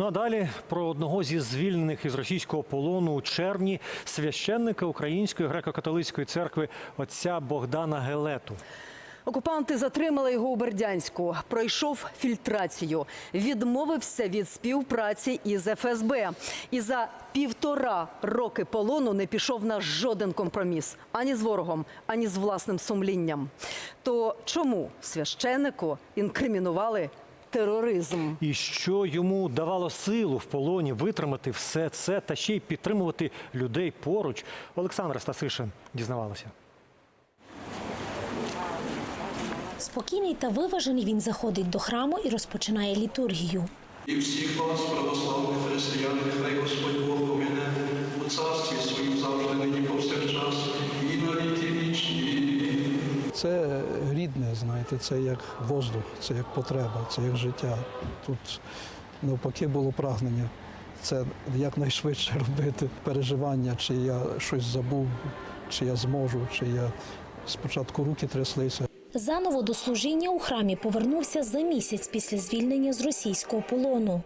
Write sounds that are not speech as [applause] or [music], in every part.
Ну а далі про одного зі звільнених із російського полону у червні священника Української греко-католицької церкви отця Богдана Гелету. Окупанти затримали його у Бердянську. Пройшов фільтрацію, відмовився від співпраці із ФСБ. І за півтора роки полону не пішов на жоден компроміс ані з ворогом, ані з власним сумлінням. То чому священику інкримінували тероризм? І що йому давало силу в полоні витримати все це та ще й підтримувати людей поруч. Олександр Стасишин дізнавалася. Спокійний та виважений він заходить до храму і розпочинає літургію. І всіх вас, православних християн, хай Господь Бог поміне у царстві своїм рідне, це як воздух, це як потреба, це як життя. Тут навпаки було прагнення це якнайшвидше [laughs] робити переживання, чи я щось забув, чи я зможу, чи я спочатку руки тряслися. Заново до служіння у храмі повернувся за місяць після звільнення з російського полону.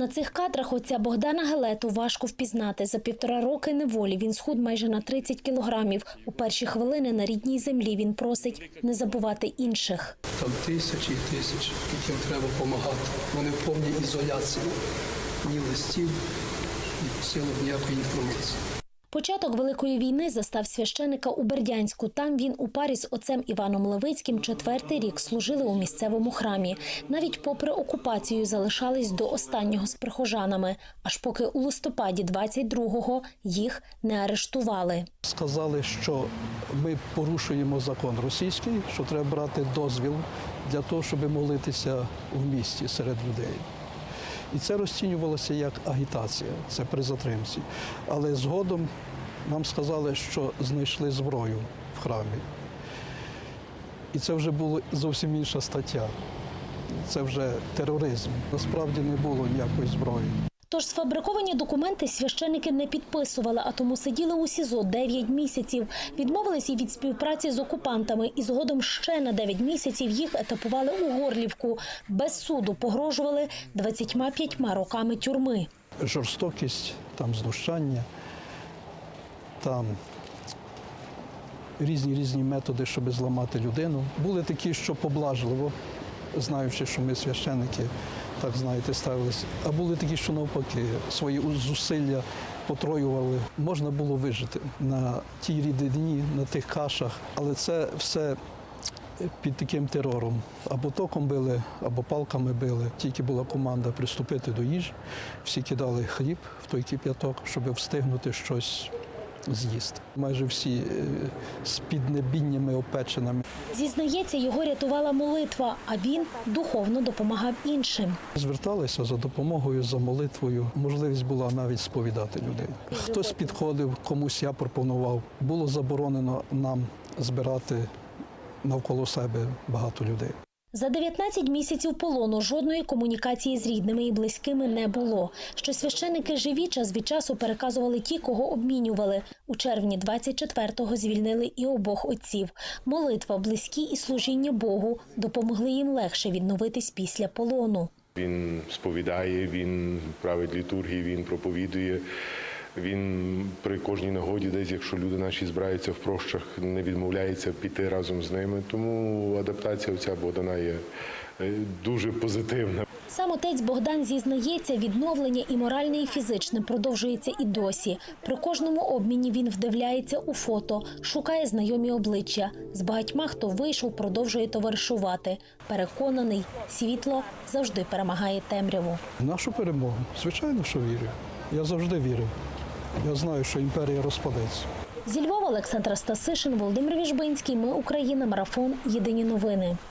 На цих кадрах отця Богдана Гелету важко впізнати. За півтора роки неволі він схуд майже на 30 кілограмів. У перші хвилини на рідній землі він просить не забувати інших. Там тисячі і тисячі, яким треба допомагати. Вони в повній ізоляції. Ні листів, ні силу ніякої інформації. Початок Великої війни застав священика у Бердянську. Там він у парі з отцем Іваном Левицьким четвертий рік служили у місцевому храмі. Навіть попри окупацію залишались до останнього з прихожанами, аж поки у листопаді 22-го їх не арештували. Сказали, що ми порушуємо закон російський, що треба брати дозвіл для того, щоб молитися в місті серед людей. І це розцінювалося як агітація, це при затримці. Але згодом нам сказали, що знайшли зброю в храмі. І це вже була зовсім інша стаття. Це вже тероризм. Насправді не було ніякої зброї. Тож сфабриковані документи священики не підписували, а тому сиділи у СІЗО 9 місяців. Відмовились і від співпраці з окупантами, і згодом ще на 9 місяців їх етапували у Горлівку. Без суду погрожували 25 роками тюрми. жорстокість, там знущання, там різні різні методи, щоб зламати людину. Були такі, що поблажливо, знаючи, що ми священики, так знаєте, ставилися. А були такі, що навпаки, свої зусилля потроювали. Можна було вижити на тій рідині, на тих кашах, але це все під таким терором. Або током били, або палками били. Тільки була команда приступити до їжі, всі кидали хліб в той кип'яток, щоб встигнути щось з'їсти. Майже всі е, з піднебіннями опеченими. Зізнається, його рятувала молитва, а він духовно допомагав іншим. Зверталися за допомогою, за молитвою. Можливість була навіть сповідати людей. Хтось підходив, комусь я пропонував. Було заборонено нам збирати навколо себе багато людей. За 19 місяців полону жодної комунікації з рідними і близькими не було. Що священики живі час від часу переказували ті, кого обмінювали. У червні 24-го звільнили і обох отців. Молитва, близькі і служіння Богу допомогли їм легше відновитись після полону. Він сповідає, він править літургії, він проповідує. Він при кожній нагоді, десь, якщо люди наші збираються в прощах, не відмовляється піти разом з ними. Тому адаптація ця Богдана є е, дуже позитивна. Сам отець Богдан зізнається, відновлення і моральне, і фізичне продовжується і досі. При кожному обміні він вдивляється у фото, шукає знайомі обличчя. З багатьма, хто вийшов, продовжує товаришувати. Переконаний, світло завжди перемагає темряву. Нашу перемогу, звичайно, що вірю. Я завжди вірив. Я знаю, що імперія розпадеться. Зі Львова Олександра Стасишин, Володимир Віжбинський. Ми Україна. Марафон. Єдині новини.